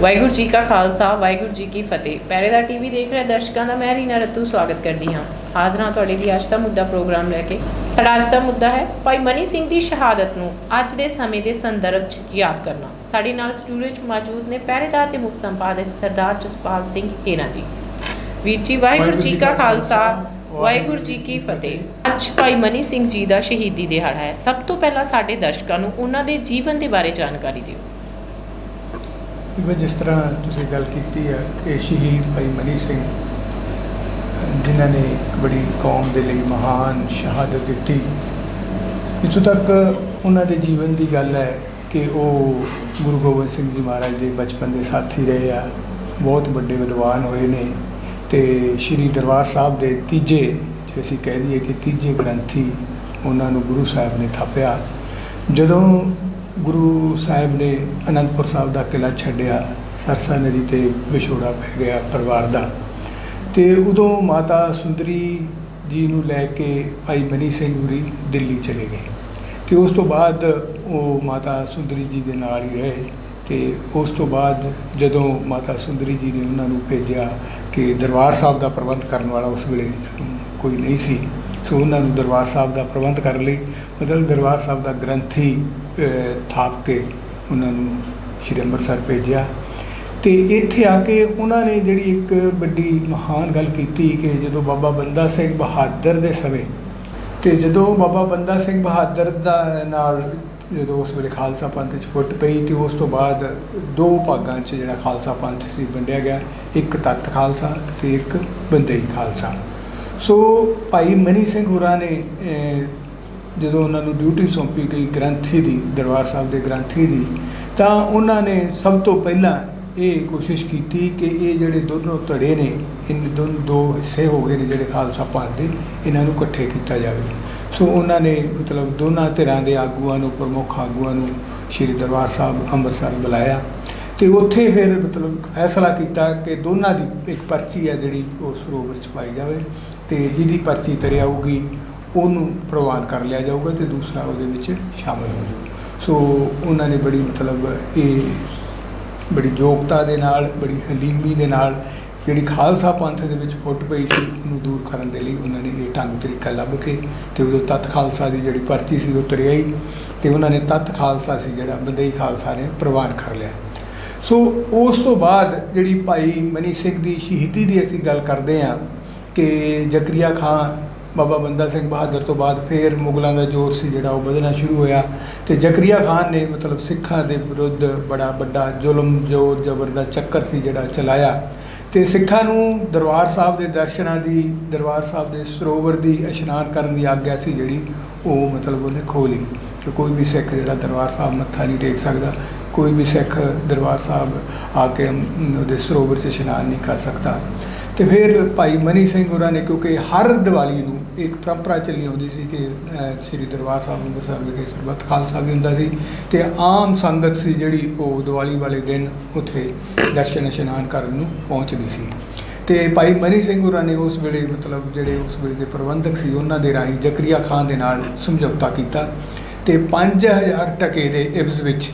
ਵਾਹਿਗੁਰੂ ਜੀ ਕਾ ਖਾਲਸਾ, ਵਾਹਿਗੁਰੂ ਜੀ ਕੀ ਫਤਿਹ। ਪਹਿਰੇਦਾਰ ਟੀਵੀ ਦੇਖ ਰਹੇ ਦਰਸ਼ਕਾਂ ਦਾ ਮੈਂ ਰੀਨਾ ਰੱਤੂ ਸਵਾਗਤ ਕਰਦੀ ਹਾਂ। ਹਾਜ਼ਰ ਹਾਂ ਤੁਹਾਡੇ ਲਈ ਅੱਜ ਦਾ ਮੁੱਦਾ ਪ੍ਰੋਗਰਾਮ ਲੈ ਕੇ। ਸਾਡਾ ਅੱਜ ਦਾ ਮੁੱਦਾ ਹੈ ਭਾਈ ਮਨੀ ਸਿੰਘ ਦੀ ਸ਼ਹਾਦਤ ਨੂੰ ਅੱਜ ਦੇ ਸਮੇਂ ਦੇ ਸੰਦਰਭ 'ਚ ਯਾਦ ਕਰਨਾ। ਸਾਡੇ ਨਾਲ ਸਟੂਡੀਓ 'ਚ ਮੌਜੂਦ ਨੇ ਪਹਿਰੇਦਾਰ ਤੇ ਮੁੱਖ ਸੰਪਾਦਕ ਸਰਦਾਰ ਜਸਪਾਲ ਸਿੰਘ ਹੀਨਾ ਜੀ। ਵੀਰ ਜੀ, ਵਾਹਿਗੁਰੂ ਜੀ ਕਾ ਖਾਲਸਾ, ਵਾਹਿਗੁਰੂ ਜੀ ਕੀ ਫਤਿਹ। ਅੱਜ ਭਾਈ ਮਨੀ ਸਿੰਘ ਜੀ ਦਾ ਸ਼ਹੀਦੀ ਦਿਹਾੜਾ ਹੈ। ਸਭ ਤੋਂ ਪਹਿਲਾਂ ਸਾਡੇ ਦਰਸ਼ਕਾਂ ਨੂੰ ਉਹਨਾਂ ਦੇ ਜੀਵਨ ਦੇ ਬਾਰੇ ਜਾਣਕਾਰੀ ਦਿਓ। ਵੀ ਜਿਸ ਤਰ੍ਹਾਂ ਤੁਸੀਂ ਗੱਲ ਕੀਤੀ ਹੈ ਕਿ ਸ਼ਹੀਦ ਭਾਈ ਮਨੀ ਸਿੰਘ, ਜਿਨ੍ਹਾਂ ਨੇ ਬੜੀ ਕੌਮ ਦੇ ਲਈ ਮਹਾਨ ਸ਼ਹਾਦਤ ਦਿੱਤੀ। ਇੱਥੋਂ ਤੱਕ ਉਹਨਾਂ ਦੇ ਜੀਵਨ ਦੀ ਗੱਲ ਹੈ ਕਿ ਉਹ ਗੁਰੂ ਗੋਬਿੰਦ ਸਿੰਘ ਜੀ ਮਹਾਰਾਜ ਦੇ ਬਚਪਨ ਦੇ ਸਾਥੀ ਰਹੇ ਆ, ਬਹੁਤ ਵੱਡੇ ਵਿਦਵਾਨ ਹੋਏ ਨੇ ਤੇ ਸ੍ਰੀ ਦਰਬਾਰ ਸਾਹਿਬ ਦੇ ਤੀਜੇ, ਜੇ ਅਸੀਂ ਕਹਿ ਦਈਏ ਕਿ ਤੀਜੇ ਗ੍ਰੰਥੀ ਉਹਨਾਂ ਨੂੰ ਗੁਰੂ ਸਾਹਿਬ ਨੇ ਥਾਪਿਆ। ਜਦੋਂ ਗੁਰੂ ਸਾਹਿਬ ਨੇ ਅਨੰਦਪੁਰ ਸਾਹਿਬ ਦਾ ਕਿਲਾ ਛੱਡਿਆ ਸਰਸਾ ਨਦੀ ਤੇ ਵਿਛੋੜਾ ਪੈ ਗਿਆ ਪਰਿਵਾਰ ਦਾ। ਤੇ ਉਦੋਂ ਮਾਤਾ ਸੁੰਦਰੀ ਜੀ ਨੂੰ ਲੈ ਕੇ ਭਾਈ ਮਨੀ ਸਿੰਘ ਹੁਰੀ ਦਿੱਲੀ ਚਲੇ ਗਏ। ਤੇ ਉਸ ਤੋਂ ਬਾਅਦ ਉਹ ਮਾਤਾ ਸੁੰਦਰੀ ਜੀ ਦੇ ਨਾਲ ਹੀ ਰਹੇ ਤੇ ਉਸ ਤੋਂ ਬਾਅਦ ਜਦੋਂ ਮਾਤਾ ਸੁੰਦਰੀ ਜੀ ਨੇ ਉਹਨਾਂ ਨੂੰ ਭੇਜਿਆ ਕਿ ਦਰਬਾਰ ਸਾਹਿਬ ਦਾ ਪ੍ਰਬੰਧ ਕਰਨ ਵਾਲਾ ਉਸ ਵੇਲੇ ਕੋਈ ਨਹੀਂ ਸੀ ਸੋ ਉਹਨਾਂ ਨੂੰ ਦਰਬਾਰ ਸਾਹਿਬ ਦਾ ਪ੍ਰਬੰਧ ਕਰਨ ਲਈ ਮਤਲਬ ਦਰਬਾਰ ਸਾਹਿਬ ਦਾ ਗ੍ਰੰਥੀ ਅਹ, ਥਾਪ ਕੇ ਉਹਨਾਂ ਨੂੰ ਸ਼੍ਰੀ ਅੰਮ੍ਰਿਤਸਰ ਭੇਜਿਆ। ਤੇ ਇੱਥੇ ਆ ਕੇ ਉਹਨਾਂ ਨੇ ਜਿਹੜੀ ਇੱਕ ਵੱਡੀ ਮਹਾਨ ਗੱਲ ਕੀਤੀ ਕਿ ਜਦੋਂ ਬਾਬਾ ਬੰਦਾ ਸਿੰਘ ਬਹਾਦਰ ਦੇ ਸਮੇਂ ਤੇ ਜਦੋਂ ਬਾਬਾ ਬੰਦਾ ਸਿੰਘ ਬਹਾਦਰ ਦਾ ਨਾਲ ਜਦੋਂ ਉਸ ਵੇਲੇ ਖਾਲਸਾ ਪੰਥ 'ਚ ਫੁੱਟ ਪਈ ਤੇ ਉਸ ਤੋਂ ਬਾਅਦ ਦੋ ਭਾਗਾਂ 'ਚ ਜਿਹੜਾ ਖਾਲਸਾ ਪੰਥ ਸੀ ਵੰਡਿਆ ਗਿਆ, ਇੱਕ ਤੱਤ ਖਾਲਸਾ ਤੇ ਇੱਕ ਬੰਦਈ ਖਾਲਸਾ। ਸੋ ਭਾਈ ਮਨੀ ਸਿੰਘ ਹੋਰਾਂ ਨੇ ਜਦੋਂ ਉਹਨਾਂ ਨੂੰ ਡਿਊਟੀ ਸੌਂਪੀ ਗਈ ਗ੍ਰੰਥੀ ਦੀ, ਦਰਬਾਰ ਸਾਹਿਬ ਦੇ ਗ੍ਰੰਥੀ ਦੀ, ਤਾਂ ਉਹਨਾਂ ਨੇ ਸਭ ਤੋਂ ਪਹਿਲਾਂ ਇਹ ਕੋਸ਼ਿਸ਼ ਕੀਤੀ ਕਿ ਇਹ ਜਿਹੜੇ ਦੋਨੋਂ ਧੜੇ ਨੇ ਇਨ ਦੋਨ ਦੋ ਹਿੱਸੇ ਹੋ ਗਏ ਨੇ ਜਿਹੜੇ ਖਾਲਸਾ ਪੰਥ ਦੇ, ਇਹਨਾਂ ਨੂੰ ਇਕੱਠੇ ਕੀਤਾ ਜਾਵੇ। ਸੋ ਉਹਨਾਂ ਨੇ ਮਤਲਬ ਦੋਨਾਂ ਧਿਰਾਂ ਦੇ ਆਗੂਆਂ ਨੂੰ, ਪ੍ਰਮੁੱਖ ਆਗੂਆਂ ਨੂੰ ਸ਼੍ਰੀ ਦਰਬਾਰ ਸਾਹਿਬ ਅੰਮ੍ਰਿਤਸਰ ਬੁਲਾਇਆ ਤੇ ਉੱਥੇ ਫਿਰ ਮਤਲਬ ਫੈਸਲਾ ਕੀਤਾ ਕਿ ਦੋਨਾਂ ਦੀ ਇੱਕ ਪਰਚੀ ਹੈ ਜਿਹੜੀ ਉਹ ਸਰੋਵਰ 'ਚ ਪਾਈ ਜਾਵੇ ਤੇ ਜਿਹਦੀ ਪਰਚੀ ਤਰੇ ਉਹਨੂੰ ਪ੍ਰਵਾਨ ਕਰ ਲਿਆ ਜਾਊਗਾ ਤੇ ਦੂਸਰਾ ਉਹਦੇ ਵਿੱਚ ਸ਼ਾਮਲ ਹੋ ਜਾਊ। ਸੋ ਉਹਨਾਂ ਨੇ ਬੜੀ ਮਤਲਬ ਇਹ ਬੜੀ ਯੋਗਤਾ ਦੇ ਨਾਲ, ਬੜੀ ਹਲੀਮੀ ਦੇ ਨਾਲ ਜਿਹੜੀ ਖਾਲਸਾ ਪੰਥ ਦੇ ਵਿੱਚ ਫੁੱਟ ਪਈ ਸੀ, ਉਹਨੂੰ ਦੂਰ ਕਰਨ ਦੇ ਲਈ ਉਹਨਾਂ ਨੇ ਇਹ ਢੰਗ ਤਰੀਕਾ ਲੱਭ ਕੇ ਤੇ ਉਦੋਂ ਤਤ ਖਾਲਸਾ ਦੀ ਜਿਹੜੀ ਪਰਚੀ ਸੀ ਉਹ ਤਰਿਆਈ ਤੇ ਉਹਨਾਂ ਨੇ ਤਤ ਖਾਲਸਾ ਸੀ ਜਿਹੜਾ ਬੰਦਈ ਖਾਲਸਾ ਨੇ ਪ੍ਰਵਾਨ ਕਰ ਲਿਆ। ਸੋ ਉਸ ਤੋਂ ਬਾਅਦ ਜਿਹੜੀ ਭਾਈ ਮਨੀ ਸਿੰਘ ਦੀ ਸ਼ਹੀਦੀ ਦੀ ਅਸੀਂ ਗੱਲ ਕਰਦੇ ਹਾਂ ਕਿ ਜ਼ਕਰੀਆ ਖਾਨ ਬਾਬਾ ਬੰਦਾ ਸਿੰਘ ਬਹਾਦਰ ਤੋਂ ਬਾਅਦ ਫਿਰ ਮੁਗਲਾਂ ਦਾ ਜ਼ੋਰ ਸੀ ਜਿਹੜਾ ਉਹ ਵਧਣਾ ਸ਼ੁਰੂ ਹੋਇਆ। ਤੇ ਜ਼ਕਰੀਆ ਖਾਨ ਨੇ ਮਤਲਬ ਸਿੱਖਾਂ ਦੇ ਵਿਰੁੱਧ ਬੜਾ ਵੱਡਾ ਜ਼ੁਲਮ, ਜ਼ੋਰ ਜ਼ਬਰ ਦਾ ਚੱਕਰ ਸੀ ਜਿਹੜਾ ਚਲਾਇਆ। ਤੇ ਸਿੱਖਾਂ ਨੂੰ ਦਰਬਾਰ ਸਾਹਿਬ ਦੇ ਦਰਸ਼ਨਾਂ ਦੀ, ਦਰਬਾਰ ਸਾਹਿਬ ਦੇ ਸਰੋਵਰ ਦੀ ਇਸ਼ਨਾਨ ਕਰਨ ਦੀ ਆਗਿਆ ਸੀ ਜਿਹੜੀ ਉਹ ਮਤਲਬ ਉਹਨੇ ਖੋਲੀ ਲਈ। ਕਿ ਕੋਈ ਵੀ ਸਿੱਖ ਜਿਹੜਾ ਦਰਬਾਰ ਸਾਹਿਬ ਮੱਥਾ ਨਹੀਂ ਟੇਕ ਸਕਦਾ, ਕੋਈ ਵੀ ਸਿੱਖ ਦਰਬਾਰ ਸਾਹਿਬ ਆ ਕੇ ਉਹਦੇ ਸਰੋਵਰ 'ਚ ਇਸ਼ਨਾਨ ਨਹੀਂ ਕਰ ਸਕਦਾ। ਤੇ ਫਿਰ ਭਾਈ ਮਨੀ ਸਿੰਘ ਹੋਰਾਂ ਨੇ, ਕਿਉਂਕਿ ਹਰ ਦੀਵਾਲੀ ਨੂੰ ਇੱਕ ਪਰੰਪਰਾ ਚੱਲੀ ਆਉਂਦੀ ਸੀ ਕਿ ਸ੍ਰੀ ਦਰਬਾਰ ਸਾਹਿਬ, ਅੰਮ੍ਰਿਤਸਰ ਵਿਖੇ ਸਰਬੱਤ ਖਾਲਸਾ ਵੀ ਹੁੰਦਾ ਸੀ ਤੇ ਆਮ ਸੰਗਤ ਸੀ ਜਿਹੜੀ ਉਹ ਦੀਵਾਲੀ ਵਾਲੇ ਦਿਨ ਉੱਥੇ ਦਰਸ਼ਨ ਇਸ਼ਨਾਨ ਕਰਨ ਨੂੰ ਪਹੁੰਚਦੀ ਸੀ। ਤੇ ਭਾਈ ਮਨੀ ਸਿੰਘ ਹੋਰਾਂ ਨੇ ਉਸ ਵੇਲੇ ਮਤਲਬ ਜਿਹੜੇ ਉਸ ਵੇਲੇ ਦੇ ਪ੍ਰਬੰਧਕ ਸੀ, ਉਹਨਾਂ ਦੇ ਰਾਹੀਂ ਜ਼ਕਰੀਆ ਖਾਨ ਦੇ ਨਾਲ ਸਮਝੌਤਾ ਕੀਤਾ ਤੇ 5000 ਟਕੇ ਦੇ ਇਵਜ਼ ਵਿੱਚ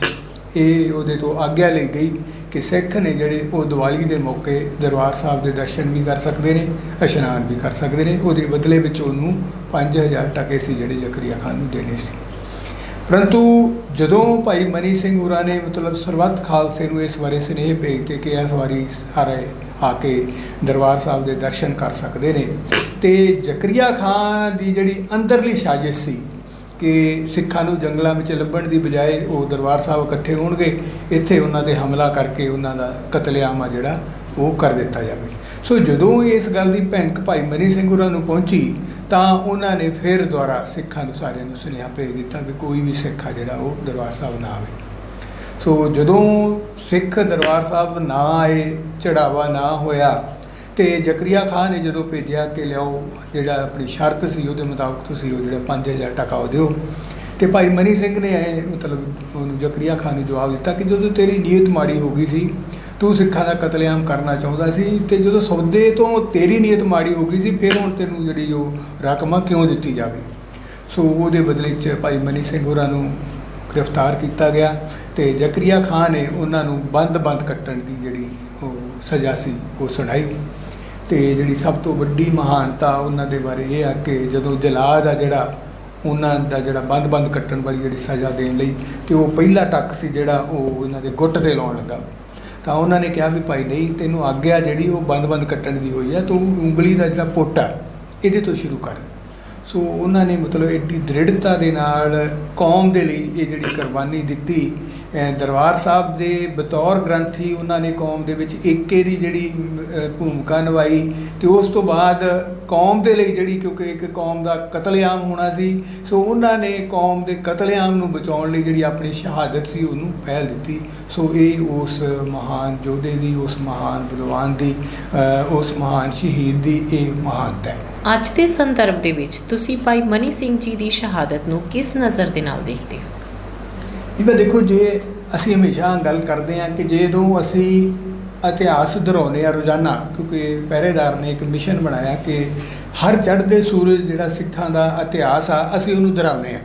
ਇਹ ਉਹਦੇ ਤੋਂ ਆਗਿਆ ਲਈ ਗਈ ਕਿ ਸਿੱਖ ਨੇ ਜਿਹੜੇ ਉਹ ਦੀਵਾਲੀ ਦੇ ਮੌਕੇ ਦਰਬਾਰ ਸਾਹਿਬ ਦੇ ਦਰਸ਼ਨ ਵੀ ਕਰ ਸਕਦੇ ਨੇ, ਇਸ਼ਨਾਨ ਵੀ ਕਰ ਸਕਦੇ ਨੇ। ਉਹਦੇ ਬਦਲੇ ਵਿੱਚ ਉਹਨੂੰ 5000 ਟਕੇ ਸੀ ਜਿਹੜੇ ਜ਼ਕਰੀਆ ਖਾਨ ਨੂੰ ਦੇਣੇ ਸੀ। ਪਰੰਤੂ ਜਦੋਂ ਭਾਈ ਮਨੀ ਸਿੰਘ ਹੋਰਾਂ ਨੇ ਮਤਲਬ ਸਰਬੱਤ ਖਾਲਸੇ ਨੂੰ ਇਸ ਬਾਰੇ ਸੁਨੇਹੇ ਭੇਜਤੇ ਕਿ ਇਸ ਵਾਰੀ ਸਾਰੇ ਆ ਕੇ ਦਰਬਾਰ ਸਾਹਿਬ ਦੇ ਦਰਸ਼ਨ ਕਰ ਸਕਦੇ ਨੇ, ਤੇ ਜ਼ਕਰੀਆ ਖਾਨ ਦੀ ਜਿਹੜੀ ਅੰਦਰਲੀ ਸਾਜ਼ਿਸ਼ ਸੀ ਕਿ ਸਿੱਖਾਂ ਨੂੰ ਜੰਗਲਾਂ ਵਿੱਚ ਲੱਭਣ ਦੀ ਬਜਾਏ ਉਹ ਦਰਬਾਰ ਸਾਹਿਬ ਇਕੱਠੇ ਹੋਣਗੇ, ਇੱਥੇ ਉਹਨਾਂ ਤੇ ਹਮਲਾ ਕਰਕੇ ਉਹਨਾਂ ਦਾ ਕਤਲੇਆਮ ਆ ਜਿਹੜਾ ਉਹ ਕਰ ਦਿੱਤਾ ਜਾਵੇ। ਸੋ ਜਦੋਂ ਇਸ ਗੱਲ ਦੀ ਭੈਣਕ ਭਾਈ ਮਨੀ ਸਿੰਘ ਹੋਰਾਂ ਨੂੰ ਪਹੁੰਚੀ, ਤਾਂ ਉਹਨਾਂ ਨੇ ਫਿਰ ਦੁਆਰਾ ਸਿੱਖਾਂ ਨੂੰ ਸਾਰਿਆਂ ਨੂੰ ਸੁਨੇਹਾ ਭੇਜ ਦਿੱਤਾ ਵੀ ਕੋਈ ਵੀ ਸਿੱਖ ਆ ਜਿਹੜਾ ਉਹ ਦਰਬਾਰ ਸਾਹਿਬ ਨਾ ਆਵੇ। ਸੋ ਜਦੋਂ ਸਿੱਖ ਦਰਬਾਰ ਸਾਹਿਬ ਨਾ ਆਏ, ਚੜਾਵਾ ਨਾ ਹੋਇਆ ਤੇ ਜ਼ਕਰੀਆ ਖਾਨ ਨੇ ਜਦੋਂ ਭੇਜਿਆ ਕਿ ਲਿਆਓ, ਜਿਹੜਾ ਆਪਣੀ ਸ਼ਰਤ ਸੀ ਉਹਦੇ ਮੁਤਾਬਕ ਤੁਸੀਂ ਉਹ ਜਿਹੜਾ 5000 ਟਕਾ ਉਹ ਦਿਓ। ਤੇ ਭਾਈ ਮਨੀ ਸਿੰਘ ਨੇ ਇਹ ਮਤਲਬ ਉਹਨੂੰ ਜ਼ਕਰੀਆ ਖਾਨ ਨੂੰ ਜਵਾਬ ਦਿੱਤਾ ਕਿ ਜਦੋਂ ਤੇਰੀ ਨੀਅਤ ਮਾੜੀ ਹੋ ਗਈ ਸੀ, ਤੂੰ ਸਿੱਖਾਂ ਦਾ ਕਤਲੇਆਮ ਕਰਨਾ ਚਾਹੁੰਦਾ ਸੀ ਤੇ ਜਦੋਂ ਸੌਦੇ ਤੋਂ ਤੇਰੀ ਨੀਅਤ ਮਾੜੀ ਹੋ ਗਈ ਸੀ, ਫਿਰ ਹੁਣ ਤੈਨੂੰ ਜਿਹੜੀ ਉਹ ਰਕਮ ਆ ਕਿਉਂ ਦਿੱਤੀ ਜਾਵੇ? ਸੋ ਉਹਦੇ ਬਦਲੇ 'ਚ ਭਾਈ ਮਨੀ ਸਿੰਘ ਹੋਰਾਂ ਨੂੰ ਗ੍ਰਿਫਤਾਰ ਕੀਤਾ ਗਿਆ ਤੇ ਜ਼ਕਰੀਆ ਖਾਨ ਨੇ ਉਹਨਾਂ ਨੂੰ ਬੰਦ-ਬੰਦ ਕੱਟਣ ਦੀ ਜਿਹੜੀ ਉਹ ਸਜ਼ਾ ਸੀ, ਉਹ ਸੁਣਾਈ। ਤੇ ਜਿਹੜੀ ਸਭ ਤੋਂ ਵੱਡੀ ਮਹਾਨਤਾ ਉਹਨਾਂ ਦੇ ਬਾਰੇ ਇਹ ਆ ਕਿ ਜਦੋਂ ਜਲਾਦ ਆ ਜਿਹੜਾ, ਉਹਨਾਂ ਦਾ ਜਿਹੜਾ ਬੰਦ-ਬੰਦ ਕੱਟਣ ਵਾਲੀ ਜਿਹੜੀ ਸਜ਼ਾ ਦੇਣ ਲਈ ਤੇ ਉਹ ਪਹਿਲਾ ਟੱਕ ਸੀ ਜਿਹੜਾ ਉਹ ਉਹਨਾਂ ਦੇ ਗੁੱਟ ਤੇ ਲਾਉਣ ਲੱਗਾ। ਤਾਂ ਉਹਨਾਂ ਨੇ ਕਿਹਾ ਵੀ ਭਾਈ ਨਹੀਂ, ਤੈਨੂੰ ਆਗਿਆ ਜਿਹੜੀ ਉਹ ਬੰਦ-ਬੰਦ ਕੱਟਣ ਦੀ ਹੋਈ ਹੈ ਤੂੰ ਉਂਗਲੀ ਦਾ ਜਿਹੜਾ ਪੁੱਟ ਆ, ਇਹਦੇ ਤੋਂ ਸ਼ੁਰੂ ਕਰ। ਸੋ ਉਹਨਾਂ ਨੇ ਮਤਲਬ ਐਡੀ ਦ੍ਰਿੜਤਾ ਦੇ ਨਾਲ ਕੌਮ ਦੇ ਲਈ ਇਹ ਜਿਹੜੀ ਕੁਰਬਾਨੀ ਦਿੱਤੀ ਦਰਬਾਰ ਸਾਹਿਬ ਦੇ ਬਤੌਰ ਗ੍ਰੰਥੀ ਉਹਨਾਂ ਨੇ ਕੌਮ ਦੇ ਵਿੱਚ ਏਕੇ ਦੀ ਜਿਹੜੀ ਭੂਮਿਕਾ ਨਿਭਾਈ ਤੇ ਉਸ ਤੋਂ ਬਾਅਦ ਕੌਮ ਦੇ ਲਈ ਜਿਹੜੀ ਕਿਉਂਕਿ ਇੱਕ ਕੌਮ ਦਾ ਕਤਲੇਆਮ ਹੋਣਾ ਸੀ, ਸੋ ਉਹਨਾਂ ਨੇ ਕੌਮ ਦੇ ਕਤਲੇਆਮ ਨੂੰ ਬਚਾਉਣ ਲਈ ਜਿਹੜੀ ਆਪਣੀ ਸ਼ਹਾਦਤ ਸੀ ਉਹਨੂੰ ਪਹਿਲ ਦਿੱਤੀ। ਸੋ ਇਹ ਉਸ ਮਹਾਨ ਯੋਧੇ ਦੀ, ਉਸ ਮਹਾਨ ਵਿਦਵਾਨ ਦੀ ਉਸ ਮਹਾਨ ਸ਼ਹੀਦ ਦੀ ਇਹ ਮਹਾਨਤਾ ਹੈ। ਅੱਜ ਦੇ ਸੰਦਰਭ ਦੇ ਵਿੱਚ ਤੁਸੀਂ ਭਾਈ ਮਨੀ ਸਿੰਘ ਜੀ ਦੀ ਸ਼ਹਾਦਤ ਨੂੰ ਕਿਸ ਨਜ਼ਰ ਦੇ ਨਾਲ ਦੇਖਦੇ ਹੋ? ਇਹਦਾ ਦੇਖੋ ਜੇ ਅਸੀਂ ਹਮੇਸ਼ਾ ਗੱਲ ਕਰਦੇ ਹਾਂ ਕਿ ਜਦੋਂ ਅਸੀਂ ਇਤਿਹਾਸ ਦੁਹਰਾਉਂਦੇ ਆ ਰੋਜ਼ਾਨਾ, ਕਿਉਂਕਿ ਪਹਿਰੇਦਾਰ ਨੇ ਇੱਕ ਮਿਸ਼ਨ ਬਣਾਇਆ ਕਿ ਹਰ ਚੜ੍ਹਦੇ ਸੂਰਜ ਜਿਹੜਾ ਸਿੱਖਾਂ ਦਾ ਇਤਿਹਾਸ ਆ, ਅਸੀਂ ਉਹਨੂੰ ਦੁਹਰਾਉਂਦੇ ਆ